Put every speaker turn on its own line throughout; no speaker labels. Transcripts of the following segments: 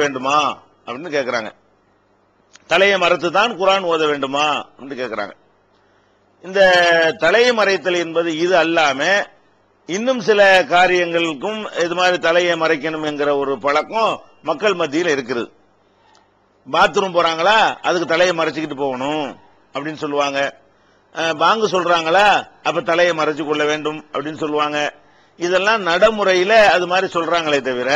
வேண்டுமா? அப்படின்னு கேக்குறாங்க. தலையை மறைத்து தான் குரான் ஓத வேண்டுமா? அப்படின்னு கேட்கிறாங்க இந்த தலையை மறைத்தல் என்பது இது அல்லாம இன்னும் சில காரியங்களுக்கும் இது மாதிரி தலையை மறைக்கணும் என்கிற ஒரு பழக்கம் மக்கள் மத்தியில் இருக்குது. பாத்ரூம் போறாங்களா? அதுக்கு தலையை மறைச்சிக்கிட்டு போகணும் அப்படின்னு சொல்லுவாங்க. பாங்கு சொல்றாங்களா? அப்ப தலையை மறைச்சு கொள்ள வேண்டும் அப்படின்னு சொல்லுவாங்க. இதெல்லாம் நடைமுறையில அது மாதிரி சொல்றாங்களே தவிர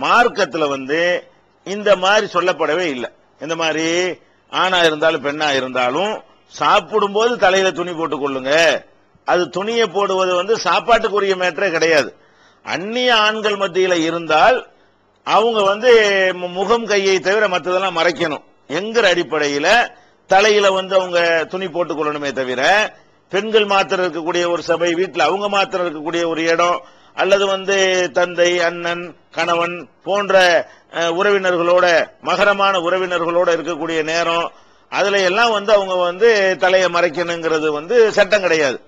மார்க்கத்துல வந்து இந்த மாதிரி சொல்லப்படவே இல்லை. இந்த மாதிரி ஆணா இருந்தாலும் பெண்ணா இருந்தாலும் சாப்பிடும்போது தலையில துணி போட்டுக் கொள்ளுங்க. அது துணியை போடுவது வந்து சாப்பாட்டுக்குரிய மேட்டரே கிடையாது. அந்நிய ஆண்கள் மத்தியில இருந்தால் அவங்க வந்து மு- முகம் கையை தவிர மற்றதெல்லாம் மறைக்கணும். எங்கிற அடிப்படையில தலையில வந்து அவங்க துணி போட்டுக் கொள்ளணுமே தவிர பெண்கள் மாத்திரம் இருக்கக்கூடிய ஒரு சபை வீட்டில் அவங்க மாத்திரம் இருக்கக்கூடிய ஒரு இடம் அல்லது வந்து தந்தை அண்ணன் கணவன் போன்ற உறவினர்களோட மகரமான உறவினர்களோட இருக்கக்கூடிய நேரம் அதுல எல்லாம் வந்து அவங்க வந்து தலையை மறைக்கணுங்கிறது வந்து சட்டம் கிடையாது.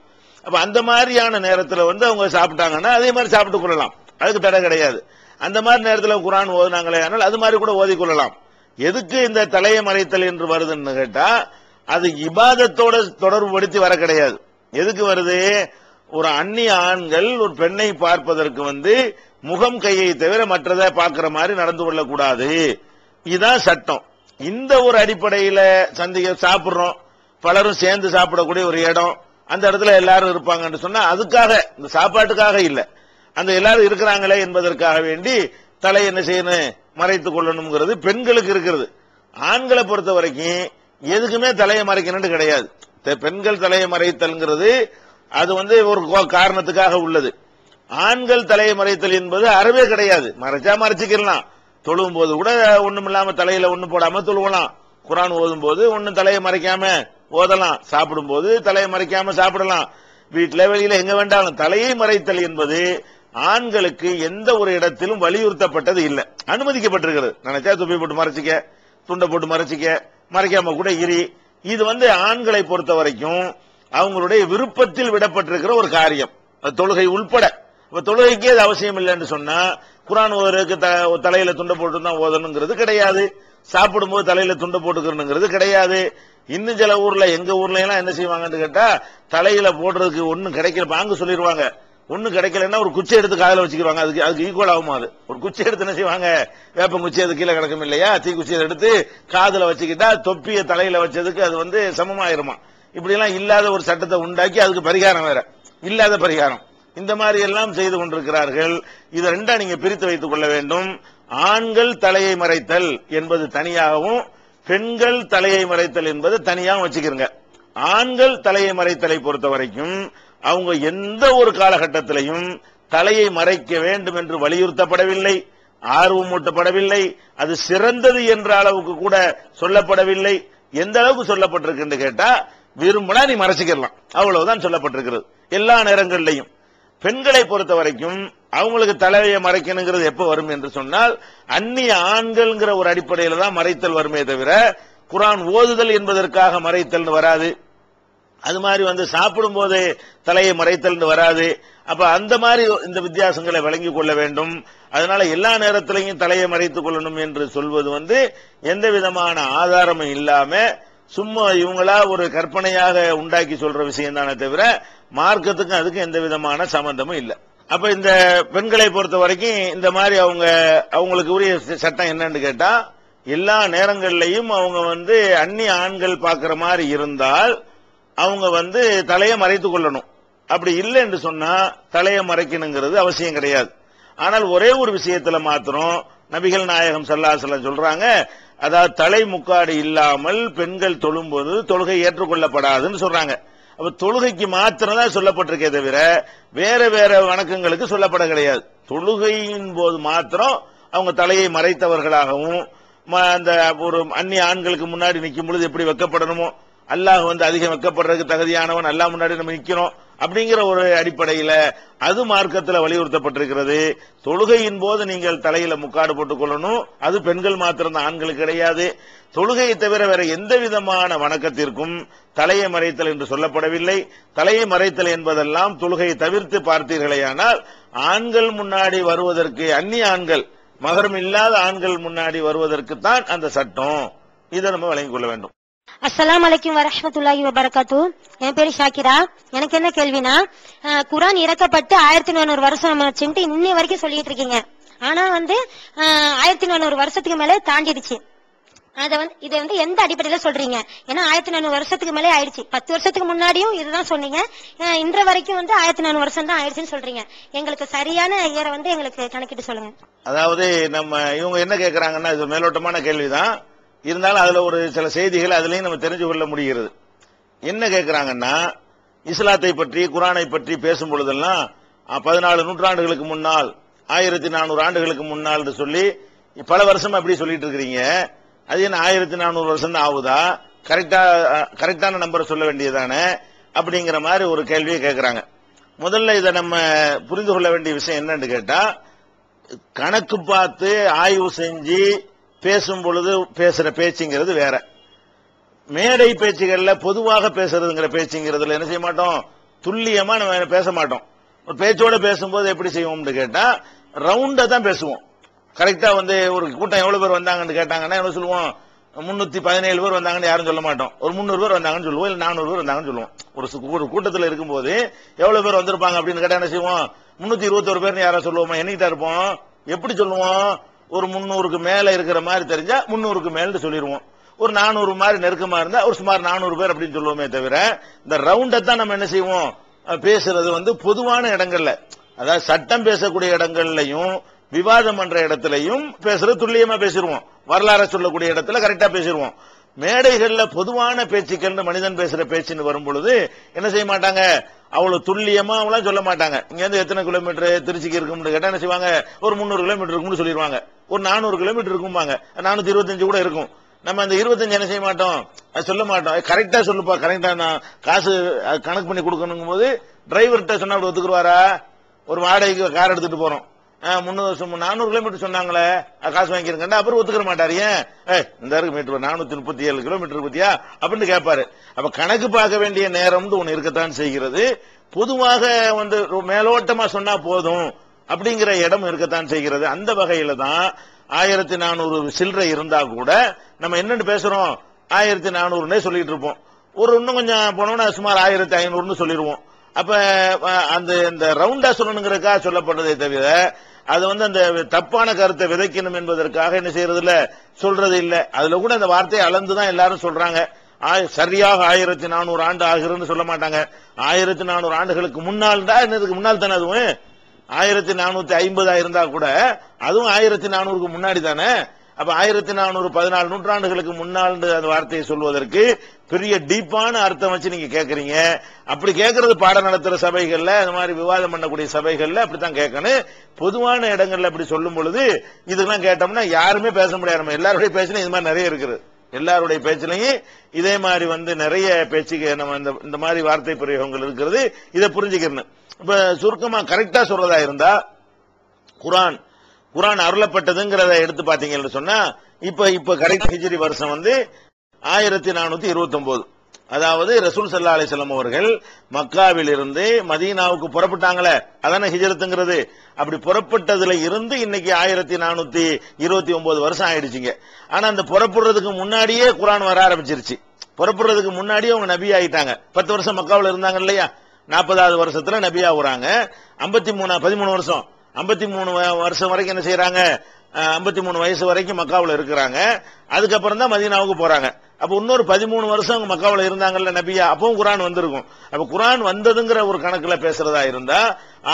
அப்ப அந்த மாதிரியான நேரத்தில் வந்து அவங்க சாப்பிட்டாங்கன்னா அதே மாதிரி சாப்பிட்டு கொள்ளலாம். அதுக்கு தடை கிடையாது. அந்த மாதிரி நேரத்தில் குரான் ஓதுனாங்களே ஆனால் அது மாதிரி கூட ஓதி கொள்ளலாம். எதுக்கு இந்த தலையை மறைத்தல் என்று வருதுன்னு கேட்டா அது இபாதத்தோட தொடர்புபடுத்தி வர கிடையாது. எதுக்கு வருது? ஒரு அந்நிய ஆண்கள் ஒரு பெண்ணை பார்ப்பதற்கு வந்து முகம் கையை தவிர மற்றதை பார்க்கிற மாதிரி நடந்து கொள்ளக்கூடாது. இதுதான் சட்டம். இந்த ஒரு அடிப்படையில சந்திக்க சாப்பிடுறோம். பலரும் சேர்ந்து சாப்பிடக்கூடிய ஒரு இடம். அந்த இடத்துல எல்லாரும் இருப்பாங்கன்னு சொன்னா அதுக்காக இந்த சாப்பாட்டுக்காக இல்ல. அந்த எல்லாரும் இருக்கிறாங்களே என்பதற்காக வேண்டி தலை என்ன செய்யணும்? மறைத்துக் கொள்ளணுங்கிறது பெண்களுக்கு இருக்கிறது. ஆண்களை பொறுத்த வரைக்கும் எதுக்குமே தலையை மறைக்கணும்னு கிடையாது. பெண்கள் தலையை மறைத்தல்ங்கிறது அது வந்து ஒரு கோ- காரணத்துக்காக உள்ளது. ஆண்கள் தலையை மறைத்தல் என்பது அறவே கிடையாது. மறைச்சா மறைச்சிக்கலாம் தொழுவும் போது கூட ஒண்ணும் இல்லாம தலையில ஒண்ணு போடாம தொழுவலாம். குரான் ஓதும் போது ஒண்ணும் தலையை மறைக்காம ஓதலாம். சாப்பிடும் போது தலையை மறைக்காம சாப்பிடலாம். வீட்டுல வெளியில எங்க வேண்டாலும் தலையை மறைத்தல் என்பது ஆண்களுக்கு எந்த ஒரு இடத்திலும் வலியுறுத்தப்பட்டது இல்லை. அனுமதிக்கப்பட்டிருக்கிறது. நினைச்சா துப்பி போட்டு மறைச்சிக்க துண்டை போட்டு மறைச்சிக்க மறைக்காம கூட இரி. இது வந்து ஆண்களை பொறுத்த வரைக்கும் அவங்களுடைய விருப்பத்தில் விடப்பட்டிருக்கிற ஒரு காரியம். தொழுகை உள்பட. இப்ப தொழுகைக்கே அது அவசியம் இல்லைன்னு சொன்னா குரான் ஓதருக்கு த- தலையில துண்டை போட்டு தான் ஓதணுங்கிறது கிடையாது. சாப்பிடும்போது தலையில துண்டை போட்டுக்கணுங்கிறது கிடையாது. இன்னும் சில ஊர்ல எங்க ஊர்ல எல்லாம் என்ன செய்வாங்கன்னு கேட்டா தலையில போடுறதுக்கு ஒண்ணும் கிடைக்கல. பாங்க சொல்லிடுவாங்க. ஒண்ணும் கிடைக்கலன்னா ஒரு குச்சி எடுத்து காதல வச்சுக்கிடுவாங்க. அதுக்கு அதுக்கு ஈக்குவல் ஆகுமா அது? ஒரு குச்சி எடுத்து என்ன செய்வாங்க? வேப்பம் குச்சி அது கீழே கிடக்கும் இல்லையா? தீ குச்சியை எடுத்து காதல வச்சுக்கிட்டா தொப்பிய தலையில வச்சதுக்கு அது வந்து சமமாயிருமா? இப்படி எல்லாம் இல்லாத ஒரு சட்டத்தை உண்டாக்கி அதுக்கு பரிகாரம் வேற. இல்லாத பரிகாரம். இந்த மாதிரி எல்லாம் செய்து கொண்டிருக்கிறார்கள். இதை ரெண்டா நீங்க பிரித்து வைத்துக் கொள்ள வேண்டும். ஆண்கள் தலையை மறைத்தல் என்பது தனியாகவும் பெண்கள் தலையை மறைத்தல் என்பது தனியாகவும் வச்சுக்கிறங்க ஆண்கள் தலையை மறைத்தலை பொறுத்த வரைக்கும் அவங்க எந்த ஒரு காலகட்டத்திலையும் தலையை மறைக்க வேண்டும் என்று வலியுறுத்தப்படவில்லை. ஆர்வம் ஊட்டப்படவில்லை. அது சிறந்தது என்ற அளவுக்கு கூட சொல்லப்படவில்லை. எந்த அளவுக்கு சொல்லப்பட்டிருக்குன்னு கேட்டா விரும்பினா நீ மறைச்சிக்கலாம் அவ்வளவுதான் சொல்லப்பட்டிருக்கிறது. எல்லா நேரங்களிலையும். பெண்களை பொறுத்த வரைக்கும் அவங்களுக்கு தலையை மறைக்கணுங்கிறது எப்ப வரும் என்று சொன்னால் அந்நிய ஆண்கள்ங்கிற ஒரு அடிப்படையில தான் மறைத்தல் வருமே தவிர குரான் ஓதுதல் என்பதற்காக மறைத்தல் வராது. அது மாதிரி வந்து சாப்பிடும் போதே தலையை மறைத்தல் வராது. அப்ப அந்த மாதிரி இந்த வித்தியாசங்களை விளங்கி கொள்ள வேண்டும். அதனால எல்லா நேரத்திலையும் தலையை மறைத்துக் கொள்ளணும் என்று சொல்வது வந்து எந்த விதமான ஆதாரமும் இல்லாம சும்மா இவங்களா ஒரு கற்பனையாக உண்டாக்கி சொல்ற விஷயம் தானே தவிர மார்க்கத்துக்கும் அதுக்கும் எந்த விதமான சம்பந்தமும் இல்லை. அப்ப இந்த பெண்களை பொறுத்த வரைக்கும் இந்த மாதிரி அவங்க அவங்களுக்கு உரிய சட்டம் என்னன்னு கேட்டா எல்லா நேரங்கள்லையும் அவங்க வந்து அந்நிய ஆண்கள் பார்க்கிற மாதிரி இருந்தால் அவங்க வந்து தலையை மறைத்து கொள்ளணும். அப்படி இல்லை என்று சொன்னா தலையை மறைக்கணுங்கிறது அவசியம் கிடையாது. ஆனால் ஒரே ஒரு விஷயத்துல மாத்திரம் நபிகள் நாயகம் சல்லாசலம் சொல்றாங்க அதாவது தலை முக்காடு இல்லாமல் பெண்கள் தொழும்போது தொழுகை ஏற்றுக்கொள்ளப்படாதுன்னு சொல்றாங்க. அப்ப தொழுகைக்கு மாத்திரம் தான் சொல்லப்பட்டிருக்கே தவிர வேற வேற வணக்கங்களுக்கு சொல்லப்பட கிடையாது. தொழுகையின் போது மாத்திரம் அவங்க தலையை மறைத்தவர்களாகவும் ம- அந்த ஒரு அந்நிய ஆண்களுக்கு முன்னாடி நிற்கும் பொழுது எப்படி வெக்கப்படணுமோ அல்லாஹ் வந்து அதிகம் வெக்கப்படுறதுக்கு தகுதியானவன் அல்லாஹ் முன்னாடி நம்ம நிற்கிறோம் அப்படிங்கிற ஒரு அடிப்படையில அது மார்க்கத்தில் வலியுறுத்தப்பட்டிருக்கிறது. தொழுகையின் போது நீங்கள் தலையில முக்காடு போட்டுக் கொள்ளணும். அது பெண்கள் மாத்திரம் ஆண்களுக்கு கிடையாது. தொழுகையை தவிர வேற எந்த விதமான வணக்கத்திற்கும் தலையை மறைத்தல் என்று சொல்லப்படவில்லை. தலையை மறைத்தல் என்பதெல்லாம் தொழுகையை தவிர்த்து பார்த்தீர்களேயானால் ஆண்கள் முன்னாடி வருவதற்கு அந்நிய ஆண்கள் மகரம் இல்லாத ஆண்கள் முன்னாடி வருவதற்கு தான் அந்த சட்டம். இதை நம்ம வழங்கிக் கொள்ள வேண்டும்.
அஸ்லாம் அலைக்கும் வரமத்துல்லாஹி வபரகாத்து என் பேரு ஷாக்கிரா. எனக்கு என்ன கேள்வினா குரான் இறக்கப்பட்டு ஆயிரத்தி நானூறு வருஷம் நம்ம வச்சுட்டு இன்னி வரைக்கும் சொல்லிட்டு இருக்கீங்க. ஆனா வந்து ஆயிரத்தி நானூறு வருஷத்துக்கு மேலே தாண்டிடுச்சு. அத வந்து இதை வந்து எந்த அடிப்படையில சொல்றீங்க? ஏன்னா ஆயிரத்தி நானூறு வருஷத்துக்கு மேலே ஆயிடுச்சு. பத்து வருஷத்துக்கு முன்னாடியும் இதுதான் சொன்னீங்க. இன்ற வரைக்கும் வந்து ஆயிரத்தி நானூறு வருஷம் தான் ஆயிடுச்சுன்னு சொல்றீங்க. எங்களுக்கு சரியான இயரை வந்து எங்களுக்கு கணக்கிட்டு சொல்லுங்க.
அதாவது நம்ம இவங்க என்ன கேக்குறாங்கன்னா இது மேலோட்டமான கேள்விதான். இருந்தாலும் அதுல ஒரு சில செய்திகள் அதுலயும் நம்ம தெரிஞ்சு கொள்ள முடிகிறது. என்ன கேட்குறாங்கன்னா இஸ்லாத்தை பற்றி குரானை பற்றி பேசும் பொழுதெல்லாம் பதினாலு நூற்றாண்டுகளுக்கு முன்னால் ஆயிரத்தி நானூறு ஆண்டுகளுக்கு முன்னால் சொல்லி பல வருஷம் அப்படி சொல்லிட்டு இருக்கிறீங்க. அது என்ன ஆயிரத்தி நானூறு வருஷம் தான் ஆகுதா? கரெக்டா கரெக்டான நம்பரை சொல்ல வேண்டியதானே? அப்படிங்கிற மாதிரி ஒரு கேள்வியை கேட்குறாங்க முதல்ல இதை நம்ம புரிந்து கொள்ள வேண்டிய விஷயம் என்னன்னு கேட்டா கணக்கு பார்த்து ஆய்வு செஞ்சு பேசும் பொழுது பேசுற பேச்சுங்கிறது வேற. மேடை பேச்சுகள்ல பொதுவாக பேசுறதுங்கிற பேச்சுங்கிறதுல என்ன செய்ய மாட்டோம்? துல்லியமா நம்ம பேச மாட்டோம். ஒரு பேச்சோட பேசும்போது எப்படி செய்வோம்னு கேட்டா ரவுண்டா தான் பேசுவோம். கரெக்டா வந்து ஒரு கூட்டம் எவ்வளவு பேர் வந்தாங்கன்னு கேட்டாங்கன்னா என்ன சொல்லுவோம்? முன்னூத்தி பதினேழு பேர் வந்தாங்கன்னு யாரும் சொல்ல மாட்டோம். ஒரு முந்நூறு பேர் வந்தாங்கன்னு சொல்லுவோம் இல்ல நானூறு பேர் வந்தாங்கன்னு சொல்லுவோம். ஒரு ஒரு கூட்டத்தில் இருக்கும்போது எவ்வளவு பேர் வந்திருப்பாங்க அப்படின்னு கேட்டா என்ன செய்வோம்? முன்னூத்தி இருபத்தோரு பேர் யாரும் சொல்லுவோமா? என்னைக்கிட்ட இருப்போம்? எப்படி சொல்லுவோம்? ஒரு முன்னூறுக்கு மேலே இருக்கிற மாதிரி தெரிஞ்சா முன்னூறுக்கு மேல்னு சொல்லிடுவோம் ஒரு நானூறு மாதிரி நெருக்கமாக இருந்தால் ஒரு சுமார் நானூறு பேர் அப்படின்னு சொல்லுவோமே தவிர இந்த ரவுண்டை தான் நம்ம என்ன செய்வோம்? பேசுறது வந்து பொதுவான இடங்கள்ல. அதாவது சட்டம் பேசக்கூடிய இடங்கள்லையும் விவாதம் பண்ற இடத்துலையும் பேசுறது துல்லியமா பேசிடுவோம் வரலாறு சொல்லக்கூடிய இடத்துல கரெக்டா பேசிடுவோம் மேடைகள்ல பொதுவான பேச்சுக்கள்னு மனிதன் பேசுற பேச்சுன்னு வரும் பொழுது என்ன செய்ய மாட்டாங்க? அவ்வளவு துல்லியமா அவங்களாம் சொல்ல மாட்டாங்க. இங்க இருந்து எத்தனை கிலோமீட்டர் திருச்சிக்கு இருக்கும்னு கேட்டா என்ன செய்வாங்க? ஒரு முந்நூறு கிலோமீட்டர் இருக்கும்னு சொல்லிடுவாங்க ஒரு நானூறு கிலோமீட்டர் இருக்கும்பாங்க. நானூத்தி இருபத்தஞ்சு கூட இருக்கும். நம்ம அந்த இருபத்தஞ்சு என்ன செய்ய மாட்டோம்? அது சொல்ல மாட்டோம். கரெக்டா சொல்லுப்பா கரெக்டா நான் காசு அது கணக்கு பண்ணி கொடுக்கணுங்கும் போது டிரைவர்கிட்ட சொன்னா அப்படி ஒத்துக்குருவாரா? ஒரு வாடகைக்கு கார் எடுத்துட்டு போறோம். முன்னூறு வருஷம் நானூறு கிலோமீட்டர் சொன்னாங்களே. காசு வாங்கிருக்கேன் அப்புறம் ஒத்துக்கிற மாட்டாரு. ஏன்? இந்த இருக்கு மீட்டர் நானூத்தி முப்பத்தி ஏழு கிலோமீட்டர் பத்தியா அப்படின்னு கேட்பாரு அப்ப கணக்கு பார்க்க வேண்டிய நேரம் ஒன்னு இருக்கத்தான் செய்கிறது. பொதுவாக வந்து மேலோட்டமா சொன்னா போதும் அப்படிங்கிற இடம் இருக்கத்தான் செய்கிறது. அந்த வகையில தான் ஆயிரத்தி நானூறு சில்லறை இருந்தா கூட நம்ம என்னன்னு பேசுறோம்? ஆயிரத்தி நானூறுனே சொல்லிட்டு இருப்போம். ஒரு இன்னும் கொஞ்சம் போனோம்னா சுமார் ஆயிரத்தி ஐநூறுன்னு சொல்லிடுவோம் அப்ப அந்த இந்த ரவுண்டா சொல்லணுங்கிறதுக்காக சொல்லப்படுறதே தவிர அது வந்து அந்த தப்பான கருத்தை விதைக்கணும் என்பதற்காக என்ன செய்யறது இல்ல சொல்றது இல்ல. அதுல கூட அந்த வார்த்தையை அளந்துதான் எல்லாரும் சொல்றாங்க. சரியாக ஆயிரத்தி நானூறு ஆண்டு ஆகிறதுன்னு சொல்ல மாட்டாங்க. ஆயிரத்தி நானூறு ஆண்டுகளுக்கு முன்னால் தான் என்னதுக்கு முன்னால் தானே அதுவும்? ஆயிரத்தி நானூத்தி ஐம்பதா இருந்தா கூட அதுவும் ஆயிரத்தி நானூறுக்கு முன்னாடி தானே? அப்ப ஆயிரத்தி நானூறு பதினாலு நூற்றாண்டுகளுக்கு முன்னாண்டு அந்த வார்த்தையை சொல்வதற்கு பெரிய டீப்பான அர்த்தம் வச்சு நீங்க கேட்கறீங்க அப்படி கேட்கறது பாடம் நடத்துற சபைகள்ல அந்த மாதிரி விவாதம் பண்ணக்கூடிய சபைகள்ல அப்படித்தான் கேட்கணும் பொதுவான இடங்கள்ல அப்படி சொல்லும் பொழுது இதெல்லாம் கேட்டோம்னா யாருமே பேச முடியாது. நம்ம எல்லாருடைய பேச்சிலும் இது மாதிரி நிறைய இருக்குது. எல்லாருடைய பேச்சிலையும் இதே மாதிரி வந்து நிறைய பேச்சுக்கு நம்ம இந்த இந்த மாதிரி வார்த்தை பிரயோகங்கள் இருக்கிறது. இதை புரிஞ்சுக்கணும் இப்ப சுருக்கமா கரெக்டா சொல்றதா இருந்தா குரான் குரான் அருளப்பட்டதுங்கிறத எடுத்து பாத்தீங்கன்னு சொன்னா இப்ப இப்ப கரெக்ட் ஹிஜிரி வருஷம் வந்து ஆயிரத்தி நானூத்தி இருபத்தி ஒன்பது அதாவது ரசூல் சல்லா அலிசல்லாம் அவர்கள் மக்காவில் இருந்து மதீனாவுக்கு புறப்பட்டாங்களே அதான ஹிஜரத்துங்கிறது. அப்படி புறப்பட்டதுல இருந்து இன்னைக்கு ஆயிரத்தி நானூத்தி இருபத்தி ஒன்பது வருஷம் ஆயிடுச்சுங்க. ஆனா அந்த புறப்படுறதுக்கு முன்னாடியே குரான் வர ஆரம்பிச்சிருச்சு. புறப்படுறதுக்கு முன்னாடியே அவங்க நபி ஆயிட்டாங்க. பத்து வருஷம் மக்காவில் இருந்தாங்க இல்லையா? நாற்பதாவது வருஷத்துல நபியா ஆகுறாங்க. ஐம்பத்தி மூணு பதிமூணு வருஷம். ஐம்பத்தி மூணு வருஷம் வரைக்கும் என்ன செய்யறாங்க ஐம்பத்தி மூணு வயசு வரைக்கும் மக்காவில் இருக்கிறாங்க. அதுக்கப்புறம் தான் மதீனாவுக்கு போறாங்க. அப்ப இன்னொரு பதிமூணு வருஷம் அவங்க மக்காவில் இருந்தாங்கல்ல நபியா? அப்பவும் குரான் வந்திருக்கும். அப்ப குரான் வந்ததுங்கிற ஒரு கணக்குல பேசுறதா இருந்தா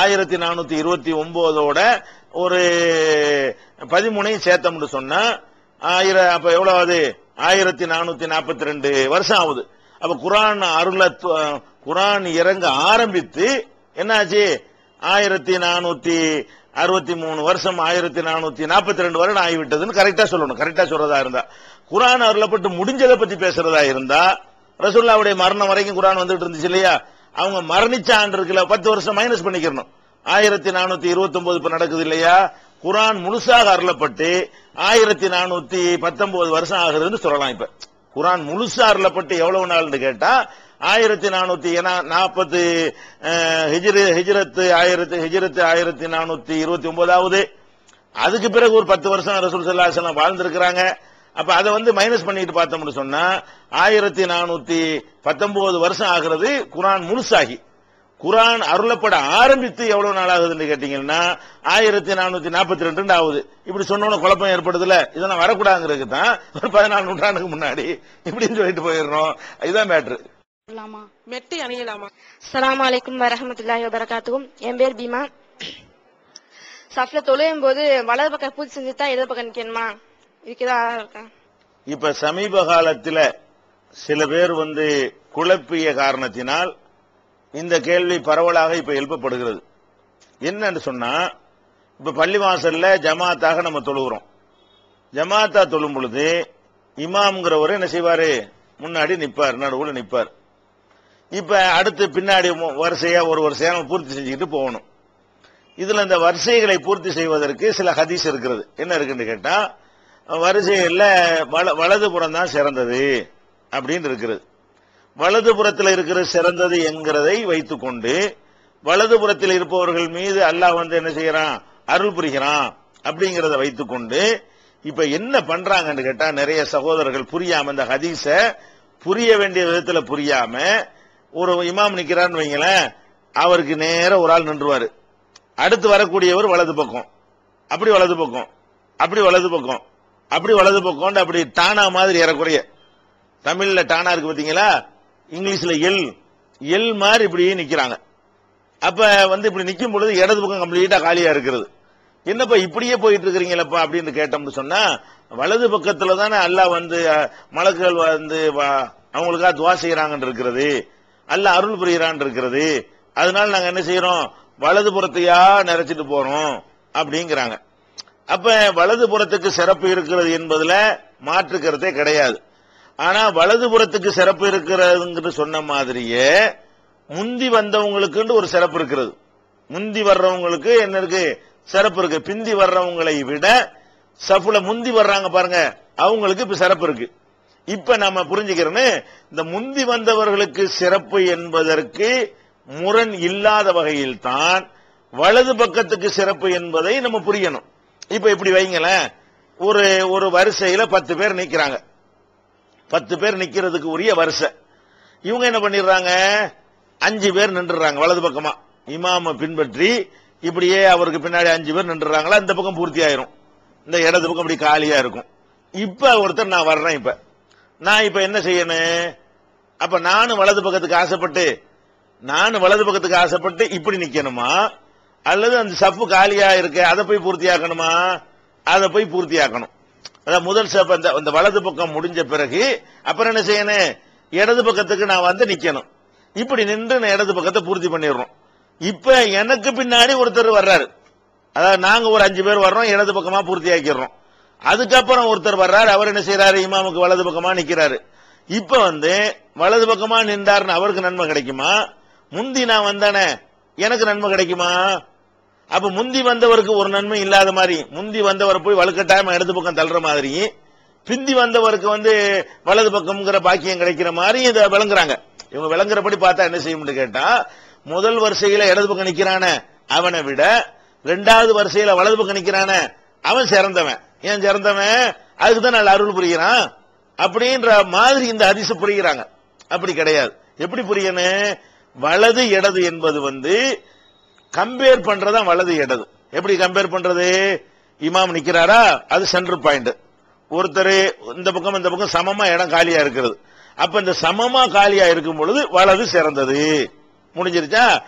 ஆயிரத்தி நானூத்தி இருபத்தி ஒன்பதோட ஒரு பதிமூணையும் சேர்த்தோம்னு சொன்னா ஆயிரம் அப்ப எவ்வளவு ஆகுது ஆயிரத்தி நானூத்தி நாற்பத்தி ரெண்டு வருஷம் ஆகுது. அப்ப குரான் அருள குரான் இறங்க ஆரம்பித்து என்னாச்சு? ஆயிரத்தி நானூத்தி அறுபத்தி மூணு வருஷம் ஆயிரத்தி நானூத்தி நாற்பத்தி ரெண்டு வருடம் ஆகிவிட்டதுன்னு கரெக்டா சொல்லணும். கரெக்டா சொல்றதா இருந்தா. குரான் அருளப்பட்டு முடிஞ்சதை பத்தி பேசுறதா இருந்தா ரசூல்லாவுடைய மரணம் வரைக்கும் குரான் வந்துட்டு இருந்துச்சு இல்லையா? அவங்க மரணிச்ச ஆண்டு இருக்குல்ல பத்து வருஷம் மைனஸ் பண்ணிக்கிறணும். ஆயிரத்தி நானூத்தி இருபத்தி ஒன்பது இப்ப நடக்குது இல்லையா? குரான் முழுசாக அருளப்பட்டு ஆயிரத்தி நானூத்தி பத்தொன்பது வருஷம் ஆகுதுன்னு சொல்லலாம் இப்ப. குரான் முழுசா அருளப்பட்டு எவ்வளவு நாள்னு கேட்டா ஆயிரத்தி நானூத்தி நாற்பத்தி நாற்பது ஹிஜ்ரு ஹிஜ்ரத்து ஆயிரத்தி ஹிஜ்ரத்து ஆயிரத்தி நானூத்தி இருபத்தி ஒன்பதாவது அதுக்கு பிறகு ஒரு பத்து வருஷம் ரசூல் சல்லா அலிஸ்லாம் வாழ்ந்திருக்கிறாங்க. அப்ப அதை வந்து மைனஸ் பண்ணிட்டு பார்த்தோம்னு சொன்னா ஆயிரத்தி நானூத்தி பத்தொன்பது வருஷம் ஆகிறது குரான் முழுசாகி. குரான் அருளப்பட ஆரம்பித்து எவ்வளவு நாள் ஆகுதுன்னு கேட்டீங்கன்னா ஆயிரத்தி நானூத்தி நாற்பத்தி ரெண்டு ஆகுது. இப்படி சொன்னோன்னு குழப்பம் ஏற்படுதுல இதெல்லாம் வரக்கூடாதுங்கிறதுக்கு தான் ஒரு பதினாலு நூற்றாண்டுக்கு முன்னாடி இப்படின்னு சொல்லிட்டு போயிடுறோம். இதுதான் மேட்ரு
மெட்டி அணியலாமா?
அஸ்ஸலாமு அலைக்கும் வரஹமத்துல்லாஹி வபரகாத்துஹும். என் பேர் பீமா. சஃப்ல தொழுயும் போது வலது பக்கம் பூஜை செஞ்சு தான் இடது பக்கம் நிக்கணுமா? இதுக்குதான் இருக்கேன்
இப்ப சமீப காலத்துல சில பேர் வந்து குழப்பிய காரணத்தினால் இந்த கேள்வி பரவலாக இப்ப எழுப்பப்படுகிறது. என்னன்னு சொன்னா இப்ப பள்ளிவாசல்ல ஜமாத்தாக நம்ம தொழுகிறோம். ஜமாத்தா தொழும் பொழுது இமாம்ங்கிறவர் என்ன செய்வாரு? முன்னாடி நிப்பார் நடுவுல நிப்பார். இப்ப அடுத்து பின்னாடி வரிசையா ஒரு வரிசையா பூர்த்தி செஞ்சுக்கிட்டு போகணும். இதுல இந்த வரிசைகளை பூர்த்தி செய்வதற்கு சில ஹதீஸ் இருக்கிறது. என்ன இருக்குன்னு கேட்டா வரிசைகள்ல வல- வலதுபுறம் தான் சிறந்தது அப்படின்னு இருக்கிறது வலதுபுறத்தில் இருக்கிற சிறந்தது என்கிறதை வைத்துக்கொண்டு வலதுபுறத்தில் இருப்பவர்கள் மீது அல்லாஹ் வந்து என்ன செய்யறான்? அருள் புரிகிறான் அப்படிங்கறத வைத்துக்கொண்டு இப்ப என்ன பண்றாங்கன்னு கேட்டா நிறைய சகோதரர்கள் புரியாம இந்த ஹதீஸ புரிய வேண்டிய விதத்துல புரியாம ஒரு இமாம் நிக்கிறான்னு வைங்களேன் அவருக்கு நேர ஒரு ஆள் நின்றுவாரு. அடுத்து வரக்கூடியவர் வலது பக்கம். அப்படி வலது பக்கம். அப்படி வலது பக்கம். அப்படி வலது பக்கம் அப்படி டானா மாதிரி ஏறக்குறைய. தமிழ்ல டானா இருக்கு பாத்தீங்களா? இங்கிலீஷ்ல எல். எல் மாதிரி இப்படி நிக்கிறாங்க. அப்ப வந்து இப்படி நிக்கும் பொழுது இடது பக்கம் கம்ப்ளீட்டா காலியா இருக்கிறது. என்னப்பா இப்படியே போயிட்டு இருக்கிறீங்களப்பா அப்படின்னு கேட்டோம்னு சொன்னா வலது பக்கத்துல தானே அல்லாஹ் வந்து அஹ், மலக்குகள் வந்து அவங்களுக்காக அவங்களுக்கா துவா செய்யறாங்கன்னு இருக்கிறது. அல்ல அருள் புரிகிறான் இருக்கிறது. அதனால நாங்க என்ன செய்யறோம்? வலது புறத்தையா நிறைச்சிட்டு போறோம் அப்படிங்கிறாங்க. அப்ப வலது புறத்துக்கு சிறப்பு இருக்கிறது என்பதுல மாற்று கருத்தே கிடையாது. ஆனா வலது புறத்துக்கு சிறப்பு இருக்கிறதுங்கிட்டு சொன்ன மாதிரியே முந்தி வந்தவங்களுக்குன்னு ஒரு சிறப்பு இருக்கிறது. முந்தி வர்றவங்களுக்கு என்ன இருக்கு? சிறப்பு இருக்கு. பிந்தி வர்றவங்களை விட சஃபுல முந்தி வர்றாங்க பாருங்க அவங்களுக்கு இப்ப சிறப்பு இருக்கு. இப்ப நம்ம புரிஞ்சுக்கிறோன்னு இந்த முந்தி வந்தவர்களுக்கு சிறப்பு என்பதற்கு முரண் இல்லாத வகையில் தான் வலது பக்கத்துக்கு சிறப்பு என்பதை நம்ம புரியணும். இப்ப இப்படி வைங்களேன் ஒரு ஒரு வரிசையில பத்து பேர் நிக்கிறாங்க. பத்து பேர் நிக்கிறதுக்கு உரிய வரிசை. இவங்க என்ன பண்ணிடுறாங்க? அஞ்சு பேர் நின்றுறாங்க வலது பக்கமா. இமாம பின்பற்றி இப்படியே அவருக்கு பின்னாடி அஞ்சு பேர் நின்றுறாங்களா? இந்த பக்கம் பூர்த்தி ஆயிரும். இந்த இடது பக்கம் அப்படி காலியா இருக்கும். இப்ப ஒருத்தர் நான் வர்றேன் இப்ப. நான் இப்ப என்ன செய்யணும்? அப்ப நானும் வலது பக்கத்துக்கு ஆசைப்பட்டு நானும் வலது பக்கத்துக்கு ஆசைப்பட்டு இப்படி நிக்கணுமா? அல்லது அந்த சப்பு காலியா இருக்கு அதை போய் பூர்த்தியாக்கணுமா? அதை போய் பூர்த்தியாக்கணும். அதான் முதல் சப்பு அந்த அந்த வலது பக்கம் முடிஞ்ச பிறகு அப்புறம் என்ன செய்யணும்? இடது பக்கத்துக்கு நான் வந்து நிக்கணும். இப்படி நின்று நான் இடது பக்கத்தை பூர்த்தி பண்ணிடுறோம். இப்ப எனக்கு பின்னாடி ஒருத்தர் வர்றாரு. அதாவது நாங்க ஒரு அஞ்சு பேர் வர்றோம் இடது பக்கமா பூர்த்தி ஆக்கிடுறோம் அதுக்கப்புறம் ஒருத்தர் வர்றாரு அவர் என்ன செய்யறாரு இமாமுக்கு வலது பக்கமா நிக்கிறாரு. இப்ப வந்து வலது பக்கமா நின்றாருன்னு அவருக்கு நன்மை கிடைக்குமா? முந்தி நான் வந்தானே எனக்கு நன்மை கிடைக்குமா? அப்ப முந்தி வந்தவருக்கு ஒரு நன்மை இல்லாத மாதிரி முந்தி வந்தவர் போய் வலுக்கட்டாயமா இடது பக்கம் தள்ளுற மாதிரி பிந்தி வந்தவருக்கு வந்து வலது பக்கம்ங்கிற பாக்கியம் கிடைக்கிற மாதிரி இதை விளங்குறாங்க. இவங்க விளங்குறபடி பார்த்தா என்ன செய்யும்னு கேட்டா முதல் வரிசையில இடது பக்கம் நிக்கிறான அவனை விட ரெண்டாவது வரிசையில வலது பக்கம் நிக்கிறான அவன் சிறந்தவன். ஏன் சிறந்தவன்? அதுக்குதான் நல்ல அருள் புரிகிறான். அப்படின்ற மாதிரி இந்த ஹதீஸ் புரிகிறாங்க. அப்படி கிடையாது. எப்படி புரியணும் வலது இடது என்பது வந்து கம்பேர் பண்றதா வலது இடது. எப்படி கம்பேர் பண்றது? இமாம் நிக்கிறாரா? அது சென்டர் பாயிண்ட் ஒருத்தர் இந்த பக்கம் இந்த பக்கம் சமமா இடம் காலியா இருக்கிறது. அப்ப இந்த சமமா காலியா இருக்கும் பொழுது வலது சிறந்தது. முடிஞ்சிருச்சா?